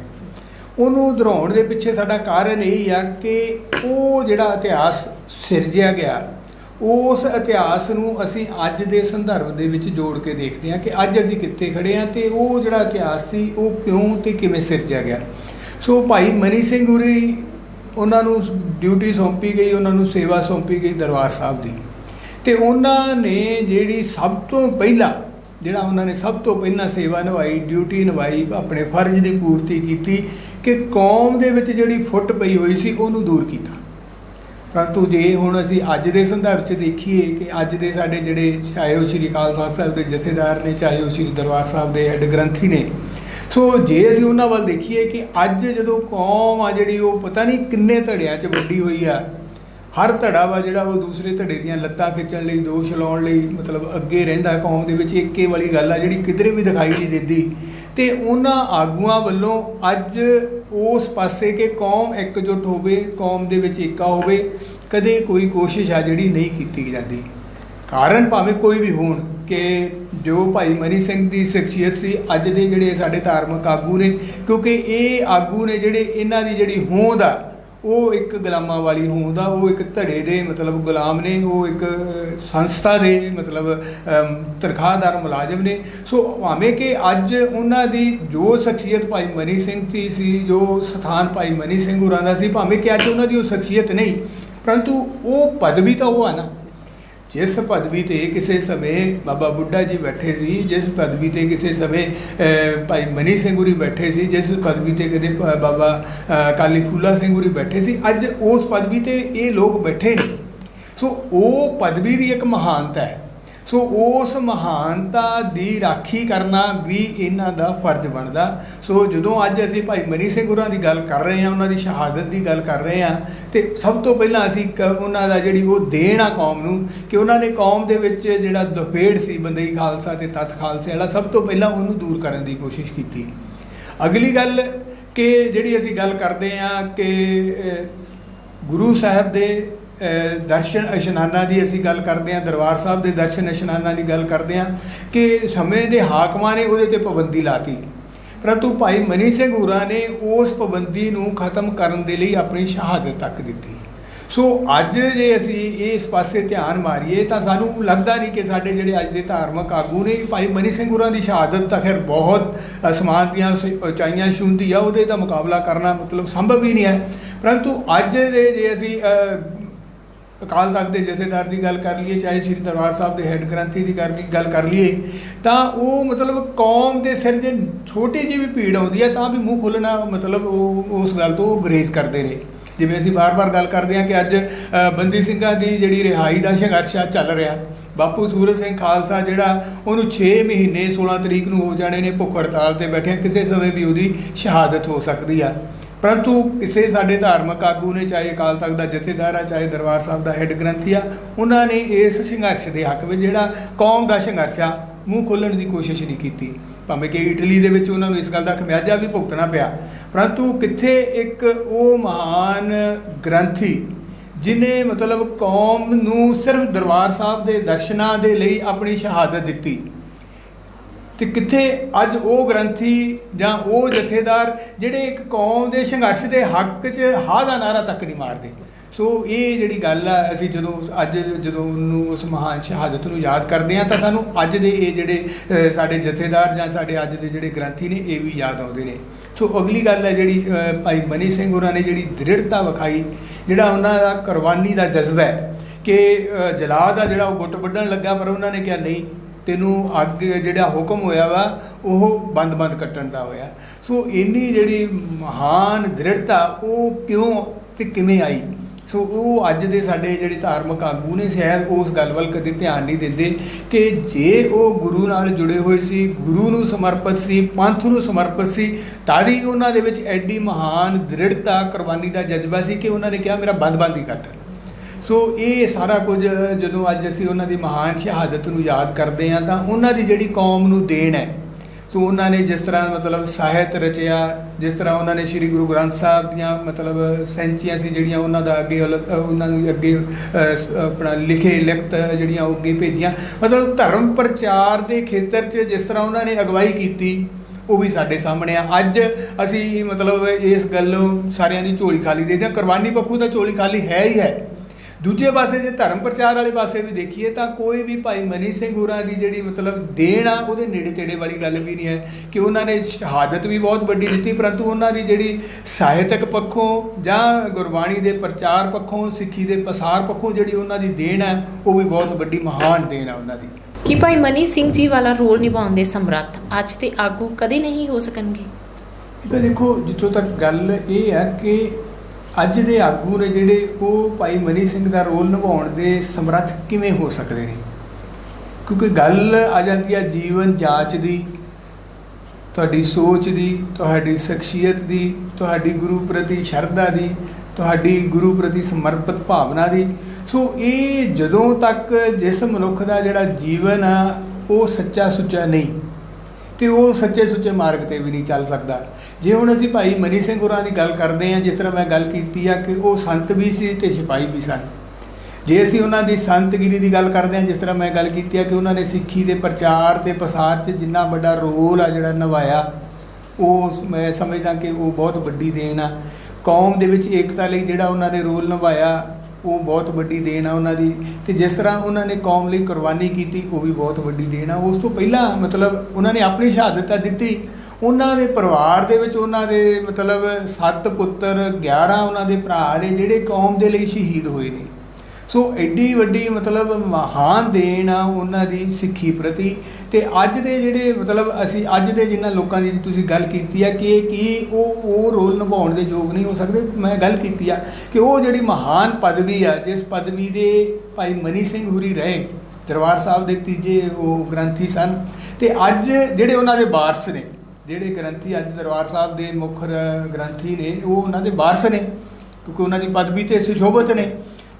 ਉਹਨੂੰ ਦੁਹਰਾਉਣ ਦੇ ਪਿੱਛੇ ਸਾਡਾ ਕਾਰਨ ਇਹ ਆ ਕਿ ਉਹ ਜਿਹੜਾ ਇਤਿਹਾਸ ਸਿਰਜਿਆ ਗਿਆ, ਉਸ ਇਤਿਹਾਸ ਨੂੰ ਅਸੀਂ ਅੱਜ ਦੇ ਸੰਦਰਭ ਦੇ ਵਿੱਚ ਜੋੜ ਕੇ ਦੇਖਦੇ ਹਾਂ ਕਿ ਅੱਜ ਅਸੀਂ ਕਿੱਥੇ ਖੜੇ ਹਾਂ ਤੇ ਉਹ ਜਿਹੜਾ ਇਤਿਹਾਸ ਸੀ, ਉਹ ਕਿਉਂ ਤੇ ਕਿਵੇਂ ਸਿਰਜਿਆ ਗਿਆ। ਸੋ ਭਾਈ ਮਨੀ ਸਿੰਘ ਉਰੀ ਉਹਨਾਂ ਨੂੰ ਡਿਊਟੀ ਸੌਂਪੀ ਗਈ, ਉਹਨਾਂ ਨੂੰ ਸੇਵਾ ਸੌਂਪੀ ਗਈ ਦਰਬਾਰ ਸਾਹਿਬ ਦੀ। ਤੇ ਉਹਨਾਂ ਨੇ ਜਿਹੜੀ ਸਭ ਤੋਂ ਪਹਿਲਾਂ, ਜਿਹੜਾ ਉਹਨਾਂ ਨੇ ਸਭ ਤੋਂ ਪਹਿਲਾਂ ਸੇਵਾ ਨਿਭਾਈ, ਡਿਊਟੀ ਨਿਭਾਈ, ਆਪਣੇ ਫਰਜ਼ ਦੀ ਪੂਰਤੀ ਕੀਤੀ ਕਿ ਕੌਮ ਦੇ ਵਿੱਚ ਜਿਹੜੀ ਫੁੱਟ ਪਈ ਹੋਈ ਸੀ ਉਹਨੂੰ ਦੂਰ ਕੀਤਾ। ਪਰੰਤੂ ਜੇ ਹੁਣ ਅਸੀਂ ਅੱਜ ਦੇ ਸੰਦਰਭ 'ਚ ਦੇਖੀਏ ਕਿ ਅੱਜ ਦੇ ਸਾਡੇ ਜਿਹੜੇ ਚਾਹੇ ਉਹ ਸ਼੍ਰੀ ਅਕਾਲ ਤਖ਼ਤ ਸਾਹਿਬ ਦੇ ਜਥੇਦਾਰ ਨੇ, ਚਾਹੇ ਉਹ ਸ਼੍ਰੀ ਦਰਬਾਰ ਸਾਹਿਬ ਦੇ ਹੈੱਡ ਗ੍ਰੰਥੀ ਨੇ ਸੋ ਜੇ ਅਸੀਂ ਉਹਨਾਂ ਵੱਲ ਦੇਖੀਏ ਕਿ ਅੱਜ ਜਦੋਂ ਕੌਮ ਆ ਜਿਹੜੀ ਉਹ ਪਤਾ ਨਹੀਂ ਕਿੰਨੇ ਧੜਿਆਂ 'ਚ ਵੱਡੀ ਹੋਈ ਆ, ਹਰ ਧੜਾ ਵਾ ਜਿਹੜਾ ਉਹ ਦੂਸਰੇ ਧੜੇ ਦੀਆਂ ਲੱਤਾਂ ਖਿੱਚਣ ਲਈ, ਦੋਸ਼ ਲਾਉਣ ਲਈ ਮਤਲਬ ਅੱਗੇ ਰਹਿੰਦਾ ਕੌਮ ਦੇ ਵਿੱਚ, ਇੱਕੇ ਵਾਲੀ ਗੱਲ ਆ ਜਿਹੜੀ ਕਿਧਰੇ ਵੀ ਦਿਖਾਈ ਨਹੀਂ ਦਿੰਦੀ। ਤੇ ਉਹਨਾਂ ਆਗੂਆਂ ਵੱਲੋਂ ਅੱਜ ਉਸ ਪਾਸੇ ਕਿ ਕੌਮ ਇਕਜੁੱਟ ਹੋਵੇ, ਕੌਮ ਦੇ ਵਿੱਚ ਏਕਾ ਹੋਵੇ, ਕਦੇ ਕੋਈ ਕੋਸ਼ਿਸ਼ ਆ ਜਿਹੜੀ ਨਹੀਂ ਕੀਤੀ ਜਾਂਦੀ। ਕਾਰਨ ਭਾਵੇਂ ਕੋਈ ਵੀ ਹੋਣ ਕਿ ਜੋ ਭਾਈ ਮਨੀ ਸਿੰਘ ਦੀ ਸ਼ਖਸੀਅਤ ਸੀ ਅੱਜ ਦੇ ਜਿਹੜੇ ਸਾਡੇ ਧਾਰਮਿਕ ਆਗੂ ਨੇ ਕਿਉਂਕਿ ਇਹ ਆਗੂ ਨੇ ਜਿਹੜੇ ਇਹਨਾਂ ਦੀ ਜਿਹੜੀ ਹੋਂਦ ਆ ਉਹ ਇੱਕ ਗੁਲਾਮਾਂ ਵਾਲੀ ਹੋਂਦ ਆ ਉਹ ਇੱਕ ਧੜੇ ਦੇ ਮਤਲਬ ਗੁਲਾਮ ਨੇ ਉਹ ਇੱਕ ਸੰਸਥਾ ਦੇ ਮਤਲਬ ਅਮ, ਤਨਖਾਹਦਾਰ ਮੁਲਾਜ਼ਮ ਨੇ। ਸੋ ਭਾਵੇਂ ਕਿ ਅੱਜ ਉਹਨਾਂ ਦੀ ਜੋ ਸ਼ਖਸੀਅਤ ਭਾਈ ਮਨੀ ਸਿੰਘ ਦੀ ਸੀ ਜੋ ਸਥਾਨ ਭਾਈ ਮਨੀ ਸਿੰਘ ਹੋਰਾਂ ਦਾ ਸੀ ਭਾਵੇਂ ਕਿ ਅੱਜ ਉਹਨਾਂ ਦੀ ਉਹ ਸ਼ਖਸੀਅਤ ਨਹੀਂ ਪਰੰਤੂ ਉਹ ਪਦਵੀ ਤਾਂ ਉਹ ਆ ਨਾ। ਜਿਸ ਪਦਵੀ ਤੇ ਕਿਸੇ ਸਮੇਂ ਬਾਬਾ ਬੁੱਢਾ ਜੀ ਬੈਠੇ ਸੀ, ਜਿਸ ਪਦਵੀ ਤੇ ਕਿਸੇ ਸਮੇਂ ਭਾਈ ਮਨੀ ਸਿੰਘ ਗੁਰੀ ਬੈਠੇ ਸੀ, ਜਿਸ ਪਦਵੀ ਤੇ ਕਦੇ ਬਾਬਾ ਕਾਲੀ ਫੂਲਾ ਸਿੰਘ ਗੁਰੀ ਬੈਠੇ ਸੀ, ਅੱਜ ਉਸ ਪਦਵੀ ਤੇ ਇਹ ਲੋਕ ਬੈਠੇ ਨੇ। ਸੋ ਉਹ ਪਦਵੀ ਦੀ ਇੱਕ ਮਹਾਨਤਾ ਹੈ। ਸੋ ਉਸ ਮਹਾਨਤਾ ਦੀ ਰਾਖੀ ਕਰਨਾ ਵੀ ਇਹਨਾਂ ਦਾ ਫਰਜ਼ ਬਣਦਾ। ਸੋ ਜਦੋਂ ਅੱਜ ਅਸੀਂ ਭਾਈ ਮਨੀ ਸਿੰਘ ਗੁਰਾਂ ਦੀ ਗੱਲ ਕਰ ਰਹੇ ਹਾਂ, ਉਹਨਾਂ ਦੀ ਸ਼ਹਾਦਤ ਦੀ ਗੱਲ ਕਰ ਰਹੇ ਹਾਂ, ਤੇ ਸਭ ਤੋਂ ਪਹਿਲਾਂ ਅਸੀਂ ਕ- ਉਹਨਾਂ ਦਾ ਜਿਹੜੀ ਉਹ ਦੇਣ ਆ ਕੌਮ ਨੂੰ, ਕਿ ਉਹਨਾਂ ਨੇ ਕੌਮ ਦੇ ਵਿੱਚ ਜਿਹੜਾ ਦਫੇੜ ਸੀ ਬੰਦਈ ਖਾਲਸਾ ਤੇ ਤਤ ਖਾਲਸੇ ਵਾਲਾ, ਸਭ ਤੋਂ ਪਹਿਲਾਂ ਉਹਨੂੰ ਦੂਰ ਕਰਨ ਦੀ ਕੋਸ਼ਿਸ਼ ਕੀਤੀ। ਅਗਲੀ ਗੱਲ ਕਿ ਜਿਹੜੀ ਅਸੀਂ ਗੱਲ ਕਰਦੇ ਹਾਂ ਕਿ ਗੁਰੂ ਸਾਹਿਬ ਦੇ ਦਰਸ਼ਨ ਇਸ਼ਨਾਨਾਂ ਦੀ ਅਸੀਂ ਗੱਲ ਕਰਦੇ ਹਾਂ, ਦਰਬਾਰ ਸਾਹਿਬ ਦੇ ਦਰਸ਼ਨ ਇਸ਼ਨਾਨਾਂ ਦੀ ਗੱਲ ਕਰਦੇ ਹਾਂ ਕਿ ਸਮੇਂ ਦੇ ਹਾਕਮਾਂ ਨੇ ਉਹਦੇ ਤੇ ਪਾਬੰਦੀ ਲਾਤੀ। ਪਰੰਤੂ ਭਾਈ ਮਨੀ ਸਿੰਘ ਹੋਰਾਂ ਨੇ ਉਸ ਪਾਬੰਦੀ ਨੂੰ ਖਤਮ ਕਰਨ ਦੇ ਲਈ ਆਪਣੀ ਸ਼ਹਾਦਤ ਤੱਕ ਦਿੱਤੀ। ਸੋ ਅੱਜ ਜੇ ਅਸੀਂ ਇਸ ਪਾਸੇ ਧਿਆਨ ਮਾਰੀਏ ਤਾਂ ਸਾਨੂੰ ਲੱਗਦਾ ਨਹੀਂ ਕਿ ਸਾਡੇ ਜਿਹੜੇ ਅੱਜ ਦੇ ਧਾਰਮਿਕ ਆਗੂ ਨੇ, ਭਾਈ ਮਨੀ ਸਿੰਘ ਹੋਰਾਂ ਦੀ ਸ਼ਹਾਦਤ ਤਾਂ ਖੈਰ ਬਹੁਤ ਅਸਮਾਨ ਦੀਆਂ ਉਚਾਈਆਂ ਛੂੰਹਦੀ ਆ, ਉਹਦੇ ਦਾ ਮੁਕਾਬਲਾ ਕਰਨਾ ਮਤਲਬ ਸੰਭਵ ਹੀ ਨਹੀਂ ਹੈ। ਪਰੰਤੂ ਅੱਜ ਦੇ ਜੇ ਅਸੀਂ ਅਕਾਲ ਤਖਤ ਦੇ ਜਥੇਦਾਰ ਦੀ ਗੱਲ ਕਰ ਲਈਏ, ਚਾਹੇ ਸ੍ਰੀ ਦਰਬਾਰ ਸਾਹਿਬ ਦੇ ਹੈੱਡ ਗ੍ਰੰਥੀ ਦੀ ਕਰ ਗੱਲ ਕਰ ਲਈਏ, ਤਾਂ ਉਹ ਮਤਲਬ ਕੌਮ ਦੇ ਸਿਰ ਜੇ ਛੋਟੀ ਜਿਹੀ ਵੀ ਭੀੜ ਆਉਂਦੀ ਹੈ, ਤਾਂ ਵੀ ਮੂੰਹ ਖੋਲਣਾ ਮਤਲਬ ਉਹ ਉਸ ਗੱਲ ਤੋਂ ਉਹ ਗਰੇਜ਼ ਕਰਦੇ ਨੇ। ਜਿਵੇਂ ਅਸੀਂ ਬਾਰ-ਬਾਰ ਗੱਲ ਕਰਦੇ ਹਾਂ ਕਿ ਅੱਜ ਬੰਦੀ ਸਿੰਘਾਂ ਦੀ ਜਿਹੜੀ ਰਿਹਾਈ ਦਾ ਸੰਘਰਸ਼ ਆ, ਚੱਲ ਰਿਹਾ। ਬਾਪੂ ਸੂਰਜ ਸਿੰਘ ਖਾਲਸਾ ਜਿਹੜਾ, ਉਹਨੂੰ 6 ਮਹੀਨੇ 16 ਤਰੀਕ ਨੂੰ ਹੋ ਜਾਣੇ ਨੇ ਭੁੱਖ ਹੜਤਾਲ ਤੇ ਬੈਠੇ ਕਿਸੇ ਸਮੇਂ ਵੀ ਉਹਦੀ ਸ਼ਹਾਦਤ ਹੋ ਸਕਦੀ ਆ। ਪਰੰਤੂ ਕਿਸੇ ਸਾਡੇ ਧਾਰਮਿਕ ਆਗੂ ਨੇ, ਚਾਹੇ ਅਕਾਲ ਤਖਤ ਦਾ ਜਥੇਦਾਰ ਆ, ਚਾਹੇ ਦਰਬਾਰ ਸਾਹਿਬ ਦਾ ਹੈੱਡ ਗ੍ਰੰਥੀ ਆ, ਉਹਨਾਂ ਨੇ ਇਸ ਸੰਘਰਸ਼ ਦੇ ਹੱਕ ਵਿੱਚ ਜਿਹੜਾ ਕੌਮ ਦਾ ਸੰਘਰਸ਼ ਆ, ਮੂੰਹ ਖੋਲਣ ਦੀ ਕੋਸ਼ਿਸ਼ ਨਹੀਂ ਕੀਤੀ। ਭਾਵੇਂ ਕਿ ਇਟਲੀ ਦੇ ਵਿੱਚ ਉਹਨਾਂ ਨੂੰ ਇਸ ਗੱਲ ਦਾ ਖਮਿਆਜਾ ਵੀ ਭੁਗਤਣਾ ਪਿਆ। ਪਰੰਤੂ ਕਿੱਥੇ ਇੱਕ ਉਹ ਮਹਾਨ ਗ੍ਰੰਥੀ ਜਿਨੇ ਮਤਲਬ ਕੌਮ ਨੂੰ ਸਿਰਫ ਦਰਬਾਰ ਸਾਹਿਬ ਦੇ ਦਰਸ਼ਨਾਂ ਦੇ ਲਈ ਆਪਣੀ ਸ਼ਹਾਦਤ ਦਿੱਤੀ ਤੇ ਕਿੱਥੇ ਅੱਜ ਉਹ ਗ੍ਰੰਥੀ ਜਾਂ ਉਹ ਜਥੇਦਾਰ ਜਿਹੜੇ ਇੱਕ ਕੌਮ ਦੇ ਸੰਘਰਸ਼ ਦੇ ਹੱਕ 'ਚ ਹਾ ਦਾ ਨਾਰਾ ਤੱਕ ਨਹੀਂ ਮਾਰਦੇ। ਸੋ ਇਹ ਜਿਹੜੀ ਗੱਲ ਆ ਅਸੀਂ ਜਦੋਂ ਅੱਜ ਜਦੋਂ ਉਹਨੂੰ ਉਸ ਮਹਾਨ ਸ਼ਹਾਦਤ ਨੂੰ ਯਾਦ ਕਰਦੇ ਆ ਤਾਂ ਸਾਨੂੰ ਅੱਜ ਦੇ ਇਹ ਜਿਹੜੇ ਸਾਡੇ ਜਥੇਦਾਰ ਜਾਂ ਸਾਡੇ ਅੱਜ ਦੇ ਜਿਹੜੇ ਗ੍ਰੰਥੀ ਨੇ ਇਹ ਵੀ ਯਾਦ ਆਉਂਦੇ ਨੇ। ਸੋ ਅਗਲੀ ਗੱਲ ਹੈ ਜਿਹੜੀ ਭਾਈ ਮਨੀ ਸਿੰਘ ਹੋਰਾਂ ਨੇ ਜਿਹੜੀ ਦ੍ਰਿੜਤਾ ਵਿਖਾਈ ਜਿਹੜਾ ਉਹਨਾਂ ਦਾ ਕੁਰਬਾਨੀ ਦਾ ਜਜ਼ਬਾ ਹੈ ਕਿ ਅ, ਦਾ ਜਿਹੜਾ ਉਹ ਗੁੱਟ ਵੱਢਣ ਲੱਗਾ ਪਰ ਉਹਨਾਂ ਨੇ ਕਿਹਾ ਨਹੀਂ ਤੈਨੂੰ ਅੱਗ ਜਿਹੜਾ ਹੁਕਮ ਹੋਇਆ ਵਾ, ਉਹ ਬੰਦ-ਬੰਦ ਕੱਟਣ ਦਾ ਹੋਇਆ। ਸੋ ਇੰਨੀ ਜਿਹੜੀ ਮਹਾਨ ਦ੍ਰਿੜਤਾ, ਉਹ ਕਿਉਂ ਤੇ ਕਿਵੇਂ ਆਈ? ਸੋ ਉਹ ਅੱਜ ਦੇ ਸਾਡੇ ਜਿਹੜੇ ਧਾਰਮਿਕ ਆਗੂ ਨੇ, ਸ਼ਾਇਦ ਉਸ ਗੱਲ ਵੱਲ ਕਦੇ ਧਿਆਨ ਨਹੀਂ ਦਿੰਦੇ ਕਿ ਜੇ ਉਹ ਗੁਰੂ ਨਾਲ ਜੁੜੇ ਹੋਏ ਸੀ, ਗੁਰੂ ਨੂੰ ਸਮਰਪਿਤ ਸੀ, ਪੰਥ ਨੂੰ ਸਮਰਪਿਤ ਸੀ ਤਾਂ ਹੀ ਉਹਨਾਂ ਦੇ ਵਿੱਚ ਐਡੀ ਮਹਾਨ ਦ੍ਰਿੜਤਾ, ਕੁਰਬਾਨੀ ਦਾ ਜਜ਼ਬਾ ਸੀ ਕਿ ਉਹਨਾਂ ਨੇ ਕਿਹਾ, ਮੇਰਾ ਬੰਦ-ਬੰਦ ਹੀ ਕੱਟ। ਸੋ ਇਹ ਸਾਰਾ ਕੁਝ ਜਦੋਂ ਅੱਜ ਅਸੀਂ ਉਹਨਾਂ ਦੀ ਮਹਾਨ ਸ਼ਹਾਦਤ ਨੂੰ ਯਾਦ ਕਰਦੇ ਹਾਂ, ਤਾਂ ਉਹਨਾਂ ਦੀ ਜਿਹੜੀ ਕੌਮ ਨੂੰ ਦੇਣ ਹੈ, ਸੋ ਉਹਨਾਂ ਨੇ ਜਿਸ ਤਰ੍ਹਾਂ ਮਤਲਬ ਸਾਹਿਤ ਰਚਿਆ, ਜਿਸ ਤਰ੍ਹਾਂ ਉਹਨਾਂ ਨੇ ਸ੍ਰੀ ਗੁਰੂ ਗ੍ਰੰਥ ਸਾਹਿਬ ਦੀਆਂ ਮਤਲਬ ਸੈਂਚੀਆਂ ਸੀ ਜਿਹੜੀਆਂ ਉਹਨਾਂ ਦਾ ਅੱਗੇ ਉਹਨਾਂ ਨੂੰ ਅੱਗੇ ਆਪਣਾ ਲਿਖੇ ਲਿਖਤ ਜਿਹੜੀਆਂ ਉਹ ਅੱਗੇ ਭੇਜੀਆਂ, ਮਤਲਬ ਧਰਮ ਪ੍ਰਚਾਰ ਦੇ ਖੇਤਰ 'ਚ ਜਿਸ ਤਰ੍ਹਾਂ ਉਹਨਾਂ ਨੇ ਅਗਵਾਈ ਕੀਤੀ, ਉਹ ਵੀ ਸਾਡੇ ਸਾਹਮਣੇ ਆ। ਅੱਜ ਅਸੀਂ ਮਤਲਬ ਇਸ ਗੱਲੋਂ ਸਾਰਿਆਂ ਦੀ ਝੋਲੀ ਖਾਲੀ ਦੇ ਦਿਆਂ। ਕੁਰਬਾਨੀ ਪੱਖੋਂ ਤਾਂ ਝੋਲੀ ਖਾਲੀ ਹੈ ਹੀ ਹੈ। ਦੂਜੇ ਪਾਸੇ ਜੇ ਧਰਮ ਪ੍ਰਚਾਰ ਵਾਲੇ ਪਾਸੇ ਵੀ ਦੇਖੀਏ ਤਾਂ ਕੋਈ ਵੀ ਭਾਈ ਮਨੀ ਸਿੰਘ ਹੋਰਾਂ ਦੀ ਜਿਹੜੀ ਮਤਲਬ ਦੇਣ ਆ ਉਹਦੇ ਨੇੜੇ ਤੇੜੇ ਵਾਲੀ ਗੱਲ ਵੀ ਨਹੀਂ ਹੈ ਕਿ ਉਹਨਾਂ ਨੇ ਸ਼ਹਾਦਤ ਵੀ ਬਹੁਤ ਵੱਡੀ ਦਿੱਤੀ ਪਰੰਤੂ ਉਹਨਾਂ ਦੀ ਜਿਹੜੀ ਸਾਹਿਤਕ ਪੱਖੋਂ ਜਾਂ ਗੁਰਬਾਣੀ ਦੇ ਪ੍ਰਚਾਰ ਪੱਖੋਂ ਸਿੱਖੀ ਦੇ ਪਸਾਰ ਪੱਖੋਂ ਜਿਹੜੀ ਉਹਨਾਂ ਦੀ ਦੇਣ ਹੈ ਉਹ ਵੀ ਬਹੁਤ ਵੱਡੀ ਮਹਾਨ ਦੇਣ ਆ ਉਹਨਾਂ ਦੀ। ਕਿ ਭਾਈ ਮਨੀ ਸਿੰਘ ਜੀ ਵਾਲਾ ਰੋਲ ਨਿਭਾਉਣ ਦੇ ਸਮਰੱਥ ਅੱਜ ਦੇ ਆਗੂ ਕਦੇ ਨਹੀਂ ਹੋ ਸਕਣਗੇ? ਇਹ ਦੇਖੋ ਜਿੱਥੋਂ ਤੱਕ ਗੱਲ ਇਹ ਹੈ ਕਿ ਅੱਜ ਦੇ ਆਗੂ ਨੇ ਜਿਹੜੇ ਉਹ ਭਾਈ ਮਨੀ ਸਿੰਘ ਦਾ ਰੋਲ ਨਿਭਾਉਣ ਦੇ ਸਮਰੱਥ ਕਿਵੇਂ ਹੋ ਸਕਦੇ ਨੇ? ਕਿਉਂਕਿ ਗੱਲ ਆ ਜਾਂਦੀ ਹੈ ਜੀਵਨ ਜਾਂਚ ਦੀ, ਤੁਹਾਡੀ ਸੋਚ ਦੀ, ਤੁਹਾਡੀ ਸ਼ਖਸੀਅਤ ਦੀ, ਤੁਹਾਡੀ ਗੁਰੂ ਪ੍ਰਤੀ ਸ਼ਰਧਾ ਦੀ, ਤੁਹਾਡੀ ਗੁਰੂ ਪ੍ਰਤੀ ਸਮਰਪਿਤ ਭਾਵਨਾ ਦੀ। ਸੋ ਇਹ ਜਦੋਂ ਤੱਕ ਜਿਸ ਮਨੁੱਖ ਦਾ ਜਿਹੜਾ ਜੀਵਨ ਆ, ਉਹ ਸੱਚਾ ਸੁੱਚਾ ਨਹੀਂ ਤੇ ਉਹ ਸੱਚੇ ਸੁੱਚੇ ਮਾਰਗ ਤੇ ਵੀ ਨਹੀਂ ਚੱਲ ਸਕਦਾ। ਜੇ ਹੁਣ ਅਸੀਂ ਭਾਈ ਮਨੀ ਸਿੰਘ ਹੋਰਾਂ ਦੀ ਗੱਲ ਕਰਦੇ ਹਾਂ, ਜਿਸ ਤਰ੍ਹਾਂ ਮੈਂ ਗੱਲ ਕੀਤੀ ਆ ਕਿ ਉਹ ਸੰਤ ਵੀ ਸੀ ਤੇ ਸਿਪਾਹੀ ਵੀ ਸਨ। ਜੇ ਅਸੀਂ ਉਹਨਾਂ ਦੀ ਸੰਤਗਿਰੀ ਦੀ ਗੱਲ ਕਰਦੇ ਹਾਂ, ਜਿਸ ਤਰ੍ਹਾਂ ਮੈਂ ਗੱਲ ਕੀਤੀ ਆ ਕਿ ਉਹਨਾਂ ਨੇ ਸਿੱਖੀ ਦੇ ਪ੍ਰਚਾਰ ਤੇ ਪ੍ਰਸਾਰ 'ਚ ਜਿੰਨਾ ਵੱਡਾ ਰੋਲ ਆ ਜਿਹੜਾ ਨਿਭਾਇਆ, ਉਹ ਮੈਂ ਸਮਝਦਾ ਕਿ ਉਹ ਬਹੁਤ ਵੱਡੀ ਦੇਣ ਆ। ਕੌਮ ਦੇ ਵਿੱਚ ਏਕਤਾ ਲਈ ਜਿਹੜਾ ਉਹਨਾਂ ਨੇ ਰੋਲ ਨਿਭਾਇਆ ਉਹ ਬਹੁਤ ਵੱਡੀ ਦੇਣ ਆ ਉਹਨਾਂ ਦੀ ਤੇ ਜਿਸ ਤਰ੍ਹਾਂ ਉਹਨਾਂ ਨੇ ਕੌਮ ਲਈ ਕੁਰਬਾਨੀ ਕੀਤੀ, ਉਹ ਵੀ ਬਹੁਤ ਵੱਡੀ ਦੇਣ ਆ। ਉਸ ਤੋਂ ਪਹਿਲਾਂ ਮਤਲਬ ਉਹਨਾਂ ਨੇ ਆਪਣੀ ਸ਼ਹਾਦਤ ਤਾਂ ਦਿੱਤੀ। ਉਹਨਾਂ ਦੇ ਪਰਿਵਾਰ ਦੇ ਵਿੱਚ ਉਹਨਾਂ ਦੇ ਮਤਲਬ ਸੱਤ ਪੁੱਤਰ 11 ਉਹਨਾਂ ਦੇ ਭਰਾ ਨੇ ਜਿਹੜੇ ਕੌਮ ਦੇ ਲਈ ਸ਼ਹੀਦ ਹੋਏ ਨੇ। ਸੋ ਐਡੀ ਵੱਡੀ ਮਤਲਬ ਮਹਾਨ ਦੇਣ ਆ ਉਹਨਾਂ ਦੀ ਸਿੱਖੀ ਪ੍ਰਤੀ ਤੇ ਅੱਜ ਦੇ ਜਿਹੜੇ ਮਤਲਬ ਅਸੀਂ ਅੱਜ ਦੇ ਜਿਨ੍ਹਾਂ ਲੋਕਾਂ ਦੀ ਤੁਸੀਂ ਗੱਲ ਕੀਤੀ ਆ ਕਿ ਕੀ ਉਹ ਉਹ ਰੋਲ ਨਿਭਾਉਣ ਦੇ ਯੋਗ ਨਹੀਂ ਹੋ ਸਕਦੇ, ਮੈਂ ਗੱਲ ਕੀਤੀ ਆ ਕਿ ਉਹ ਜਿਹੜੀ ਮਹਾਨ ਪਦਵੀ ਆ, ਜਿਸ ਪਦਵੀ ਦੇ ਭਾਈ ਮਨੀ ਸਿੰਘ ਹੁਰੀ ਰਹੇ, ਦਰਬਾਰ ਸਾਹਿਬ ਦੇ ਤੀਜੇ ਉਹ ਗ੍ਰੰਥੀ ਸਨ ਤੇ ਅੱਜ ਜਿਹੜੇ ਉਹਨਾਂ ਦੇ ਵਾਰਸ ਨੇ, ਜਿਹੜੇ ਗ੍ਰੰਥੀ ਅੱਜ ਦਰਬਾਰ ਸਾਹਿਬ ਦੇ ਮੁੱਖ ਗ੍ਰੰਥੀ ਨੇ, ਉਹ ਉਹਨਾਂ ਦੇ ਵਾਰਸ ਨੇ ਕਿਉਂਕਿ ਉਹਨਾਂ ਦੀ ਪਦਵੀ ਤੇ ਸੁਸ਼ੋਭਿਤ ਨੇ।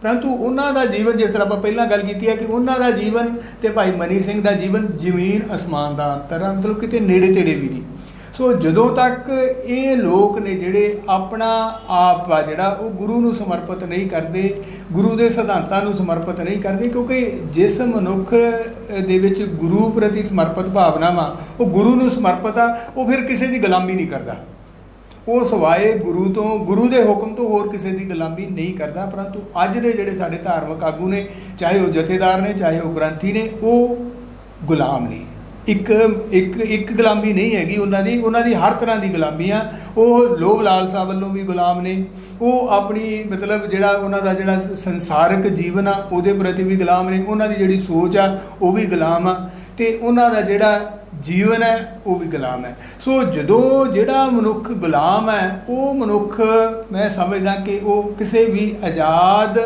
ਪਰੰਤੂ ਉਹਨਾਂ ਦਾ ਜੀਵਨ, ਜਿਸ ਤਰ੍ਹਾਂ ਆਪਾਂ ਪਹਿਲਾਂ ਗੱਲ ਕੀਤੀ ਹੈ ਕਿ ਉਹਨਾਂ ਦਾ ਜੀਵਨ ਤੇ ਭਾਈ ਮਨੀ ਸਿੰਘ ਦਾ ਜੀਵਨ ਜ਼ਮੀਨ, ਅਸਮਾਨ ਦਾ ਅੰਤਰ ਆ, ਮਤਲਬ ਕਿਤੇ ਨੇੜੇ ਤੇੜੇ ਵੀ ਨਹੀਂ। ਸੋ ਜਦੋਂ ਤੱਕ ਇਹ ਲੋਕ ਨੇ ਜਿਹੜੇ ਆਪਣਾ ਆਪ ਆ ਜਿਹੜਾ, ਉਹ ਗੁਰੂ ਨੂੰ ਸਮਰਪਿਤ ਨਹੀਂ ਕਰਦੇ, ਗੁਰੂ ਦੇ ਸਿਧਾਂਤਾਂ ਨੂੰ ਸਮਰਪਿਤ ਨਹੀਂ ਕਰਦੇ, ਕਿਉਂਕਿ ਜਿਸ ਮਨੁੱਖ ਦੇ ਵਿੱਚ ਗੁਰੂ ਪ੍ਰਤੀ ਸਮਰਪਿਤ ਭਾਵਨਾ ਵਾ ਉਹ ਗੁਰੂ ਨੂੰ ਸਮਰਪਿਤ ਆ, ਉਹ ਫਿਰ ਕਿਸੇ ਦੀ ਗੁਲਾਮੀ ਨਹੀਂ ਕਰਦਾ। ਉਹ ਸਵਾਏ ਗੁਰੂ ਤੋਂ, ਗੁਰੂ ਦੇ ਹੁਕਮ ਤੋਂ ਹੋਰ ਕਿਸੇ ਦੀ ਗੁਲਾਮੀ ਨਹੀਂ ਕਰਦਾ, ਪਰੰਤੂ ਅੱਜ ਦੇ ਜਿਹੜੇ ਸਾਡੇ ਧਾਰਮਿਕ ਆਗੂ ਨੇ, ਚਾਹੇ ਉਹ ਜਥੇਦਾਰ ਨੇ, ਚਾਹੇ ਉਹ ਗ੍ਰੰਥੀ ਨੇ, ਉਹ ਗੁਲਾਮ ਨੇ। ਇੱਕ ਇੱਕ ਇੱਕ ਗੁਲਾਮੀ ਨਹੀਂ ਹੈਗੀ ਉਹਨਾਂ ਦੀ ਉਹਨਾਂ ਦੀ ਹਰ ਤਰ੍ਹਾਂ ਦੀ ਗੁਲਾਮੀ ਆ। ਉਹ ਲੋਭ ਲਾਲਸਾ ਵੱਲੋਂ ਵੀ ਗੁਲਾਮ ਨੇ। ਉਹ ਆਪਣੀ ਮਤਲਬ ਜਿਹੜਾ ਉਹਨਾਂ ਦਾ ਜਿਹੜਾ ਸੰਸਾਰਿਕ ਜੀਵਨ ਆ, ਉਹਦੇ ਪ੍ਰਤੀ ਵੀ ਗੁਲਾਮ ਨੇ। ਉਹਨਾਂ ਦੀ ਜਿਹੜੀ ਸੋਚ ਆ, ਉਹ ਵੀ ਗੁਲਾਮ ਆ। ਤੇ ਉਹਨਾਂ ਦਾ ਜਿਹੜਾ ਜੀਵਨ ਹੈ, ਉਹ ਵੀ ਗੁਲਾਮ ਹੈ। ਸੋ ਜਦੋਂ ਜਿਹੜਾ ਮਨੁੱਖ ਗੁਲਾਮ ਹੈ, ਉਹ ਮਨੁੱਖ, ਮੈਂ ਸਮਝਦਾ ਕਿ ਉਹ ਕਿਸੇ ਵੀ ਆਜ਼ਾਦ